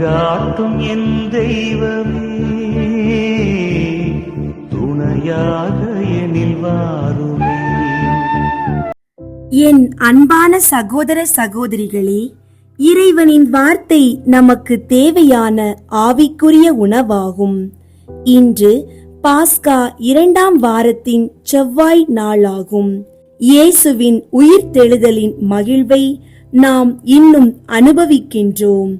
வழிகாட்டும் என் தெய்வமே துணையாக எனில் வாருமே. என் அன்பான சகோதர சகோதரிகளே இறைவனின் வார்த்தை நமக்கு தேவையான ஆவிக்குரிய உணவாகும். இன்று பாஸ்கா இரண்டாம் வாரத்தின் செவ்வாய் நாளாகும். இயேசுவின் உயிர்த்தெழுதலின் மகிழ்வை நாம் இன்னும் அனுபவிக்கின்றோம்.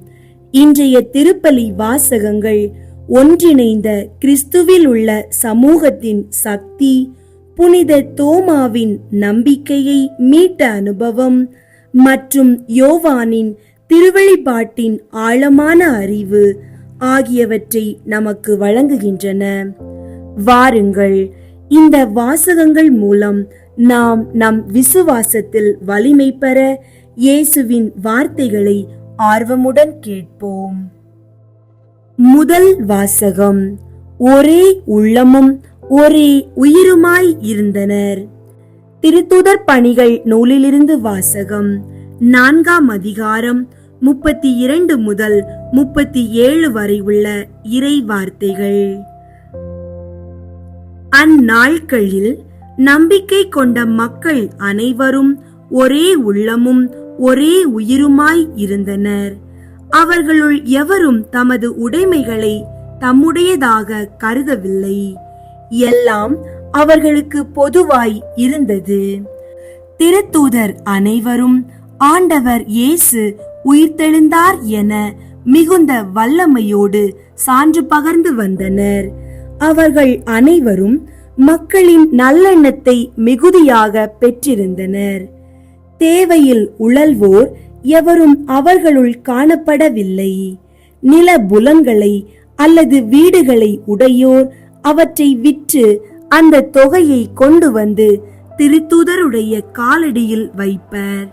இன்றைய திருப்பலி வாசகங்கள் ஒன்றிணைந்த கிறிஸ்துவில் உள்ள சமூகத்தின் சக்தி புனித தோமாவின் நம்பிக்கையை மீட்ட அனுபவம் மற்றும் யோவானின் திருவழிபாட்டின் ஆழமான அறிவு ஆகியவற்றை நமக்கு வழங்குகின்றன. வாருங்கள் இந்த வாசகங்கள் மூலம் நாம் நம் விசுவாசத்தில் வலிமை பெற இயேசுவின் வார்த்தைகளை ஆர்வமுடன் கேட்போம். முதல் வாசகம். ஒரே உள்ளமும் ஒரே உயிருமாய் இருந்தனர். திருத்துதர் பணிகள் நூலிலிருந்து வாசகம். நான்காம் அதிகாரம் முப்பத்தி இரண்டு முதல் முப்பத்தி ஏழு வரை உள்ள இறை வார்த்தைகள். அந்நாட்களில் நம்பிக்கை கொண்ட மக்கள் அனைவரும் ஒரே உள்ளமும் ஒரே உயிருமாய் இருந்தனர். அவர்களுள் எவரும் தமது உடைமைகளை தம்முடையதாக கருதவில்லை. எல்லாம் அவர்களுக்கு பொதுவாய் இருந்தது. திருத்தூதர் அனைவரும் ஆண்டவர் இயேசு உயிர்த்தெழுந்தார் என மிகுந்த வல்லமையோடு சான்று பகர்ந்து வந்தனர். அவர்கள் அனைவரும் மக்களின் நல்லெண்ணத்தை மிகுதியாக பெற்றிருந்தனர். தேவையில் உழல்வோர் எவரும் அவர்களுள் காணப்படவில்லை. நில புலன்களை அல்லது வீடுகளை உடையோர் அவற்றை விற்று அந்த தொகையை கொண்டு வந்து திருத்தூதருடைய காலடியில் வைப்பர்.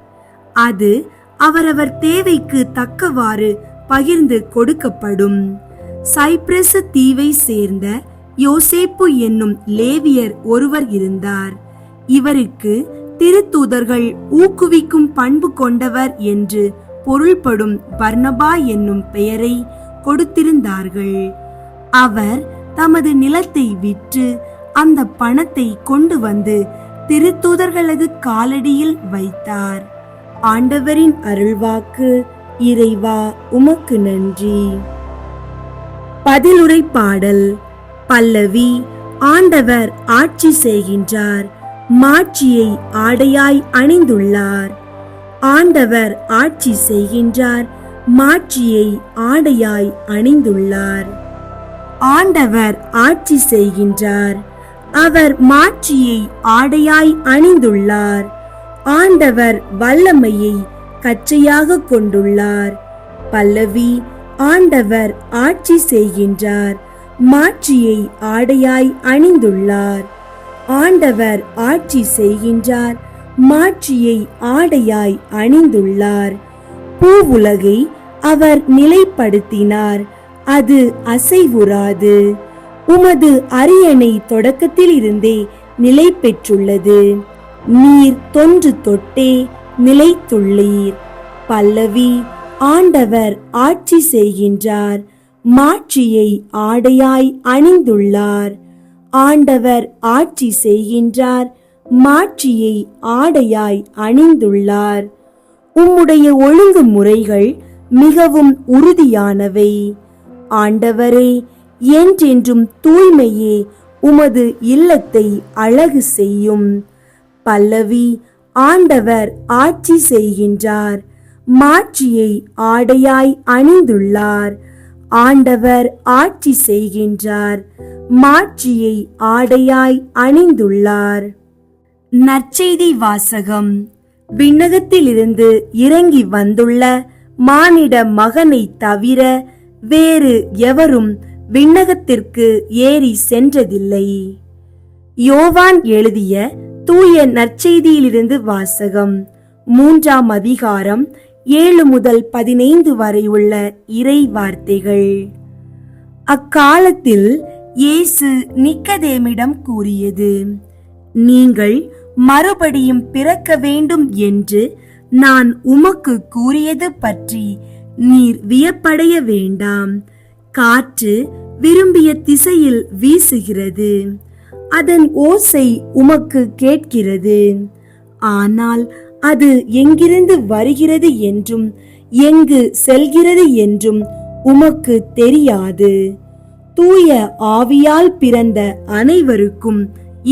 அது அவரவர் தேவைக்கு தக்கவாறு பகிர்ந்து கொடுக்கப்படும். சைப்ரஸ் தீவை சேர்ந்த யோசேப்பு என்னும் லேவியர் ஒருவர் இருந்தார். இவருக்கு திருத்தூதர்கள் ஊக்குவிக்கும் பண்பு கொண்டவர் என்று பொருள்படும் பர்ணபா என்னும் பெயரை கொடுத்திருந்தார்கள். அவர் தமது நிலத்தை விற்று அந்த பணத்தை கொண்டு வந்து திருத்தூதர்களது காலடியில் வைத்தார். ஆண்டவரின் அருள்வாக்கு இறைவா உமக்கு நன்றி. பதிலுரை பாடல் பல்லவி ஆண்டவர் ஆட்சி செய்கின்றார். மாட்சியை ஆடையாய் அணிந்துள்ளார். ஆண்டவர் ஆட்சி செய்கின்றார் மாட்சியை ஆடையாய் அணிந்துள்ளார். ஆண்டவர் ஆட்சி செய்கின்றார் அவர் மாட்சியை ஆடையாய் அணிந்துள்ளார். ஆண்டவர் வல்லமையை கச்சையாக கொண்டுள்ளார். பல்லவி ஆண்டவர் ஆட்சி செய்கின்றார் மாட்சியை ஆடையாய் அணிந்துள்ளார். ஆண்டவர் ஆட்சி செய்கின்றார் மாட்சியை ஆடையாய் அணிந்துள்ளார். பூவுலகை அவர் நிலைப்படுத்தினார் அது அசைவுறாது. உமது அரியணை தொடக்கத்தில் இருந்தே நிலை பெற்றுள்ளது நீர் தொன்று தொட்டே நிலைத்துள்ளீர். பல்லவி ஆண்டவர் ஆட்சி செய்கின்றார் மாட்சியை ஆடையாய் அணிந்துள்ளார். ஆண்டவர் ஆட்சி செய்கின்றார் மாட்சியை ஆடையாய் அணிந்துள்ளார். உம்முடைய ஒழுங்கு முறைகள் மிகவும் உறுதியானவை. ஆண்டவரே என்றென்றும் தூய்மையே உமது இல்லத்தை அழகு செய்யும். பல்லவி ஆண்டவர் ஆட்சி செய்கின்றார் மாட்சியை ஆடையாய் அணிந்துள்ளார். ஆண்டவர் ஆட்சி செய்கின்றார் மாட்சியை ஆடையாய் அணிந்துள்ளார். நற்செய்தி வாசகம். விண்ணகத்திலிருந்து இறங்கி வந்துள்ள மானிட மகனை தவிர வேறு எவரும் விண்ணகத்திற்கு ஏறி சென்றதில்லை. யோவான் எழுதிய தூய நற்செய்தியிலிருந்து வாசகம் மூன்றாம் அதிகாரம் ஏழு முதல் பதினைந்து வரை உள்ள இறை வார்த்தைகள். அக்காலத்தில் இயேசு நிக்கதேமிடம் கூறியது நீங்கள் மறுபடியும் பிறக்க வேண்டும் என்று நான் உமக்கு கூறியது பற்றி நீர் வியப்படைய வேண்டாம். காற்று விரும்பிய திசையில் வீசுகிறது அதன் ஓசை உமக்கு கேட்கிறது. ஆனால் அது எங்கிருந்து வருகிறது என்றும் எங்கு செல்கிறது என்றும் உமக்கு தெரியாது. தூய ஆவியால் பிறந்த அனைவருக்கும்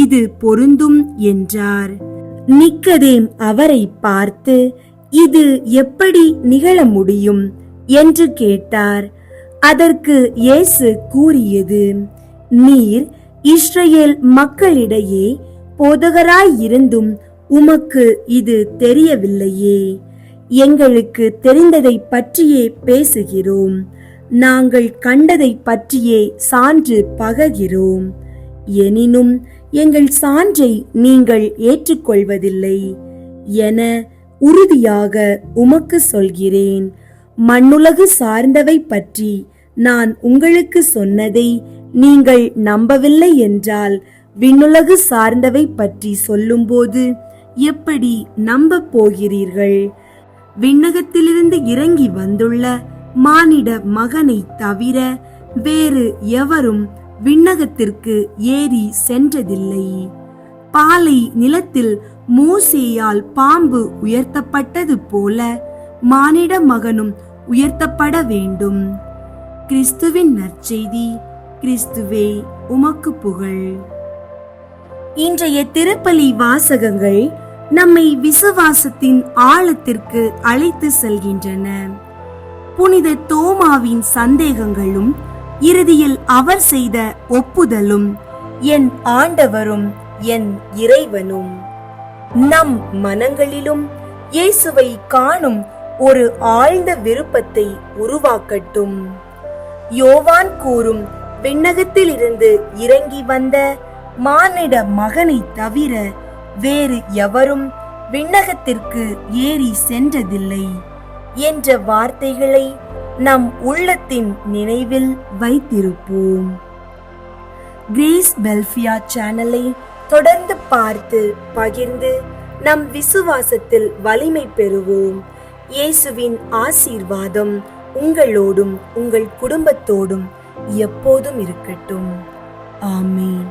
இது பொருந்தும் என்றார். நிக்கதேம் அவரை பார்த்து இது எப்படி நிகழ முடியும் என்று கேட்டார். அதற்கு இயேசு கூறியது நீர் இஸ்ரேல் மக்களிடையே போதகராய் இருந்தும் உமக்கு இது தெரியவில்லையே. எங்களுக்கு தெரிந்ததை பற்றியே பேசுகிறோம். நாங்கள் கண்டதை பற்றியே சான்று பகர்கிறோம். எனினும் எங்கள் சான்றை நீங்கள் ஏற்றுக்கொள்வதில்லை. என உறுதியாக உமக்கு சொல்கிறேன். மண்ணுலகு சார்ந்தவை பற்றி நான் உங்களுக்கு சொன்னதை நீங்கள் நம்பவில்லை என்றால் விண்ணுலகு சார்ந்தவை பற்றி சொல்லும்போது எப்படி நம்ப போகிறீர்கள்? விண்ணகத்திலிருந்து இறங்கி வந்துள்ள மானிட மகனை தவிர வேறு எவரும் விண்ணகத்திற்கு ஏறி சென்றதில்லை. பாலை நிலத்தில் மோசேயால் பாம்பு உயர்த்தப்பட்டது போல மானிட மகனும் உயர்த்தப்பட வேண்டும். கிறிஸ்துவின் நற்செய்தி கிறிஸ்துவே உமக்கு புகழ். இன்றைய திருப்பலி வாசகங்கள் நம்மை விசுவாசத்தின் ஆழத்திற்கு அழைத்து செல்கின்றன. புனித தோமாவின் சந்தேகங்களும் இறுதியில் அவர் செய்த ஒப்புதலும் என் ஆண்டவரும் என் இறைவனும். நம் மனங்களிலும் இயேசுவை காணும் ஒரு ஆழ்ந்த விருப்பத்தை உருவாக்கட்டும். யோவான் கூறும் விண்ணகத்திலிருந்து இறங்கி வந்த மானிட மகனை தவிர வேறு எவரும் விண்ணகத்திற்கு ஏறி சென்றதில்லை என்ற வார்த்தைகளை நம் உள்ளத்தின் நினைவில் வைத்திருப்போம். கிரீஸ் பெல்ஃபியா சேனலை தொடர்ந்து பார்த்து பகிர்ந்து நம் விசுவாசத்தில் வலிமை பெறுவோம். இயேசுவின் ஆசீர்வாதம் உங்களோடும் உங்கள் குடும்பத்தோடும் எப்போதும் இருக்கட்டும். ஆமீன்.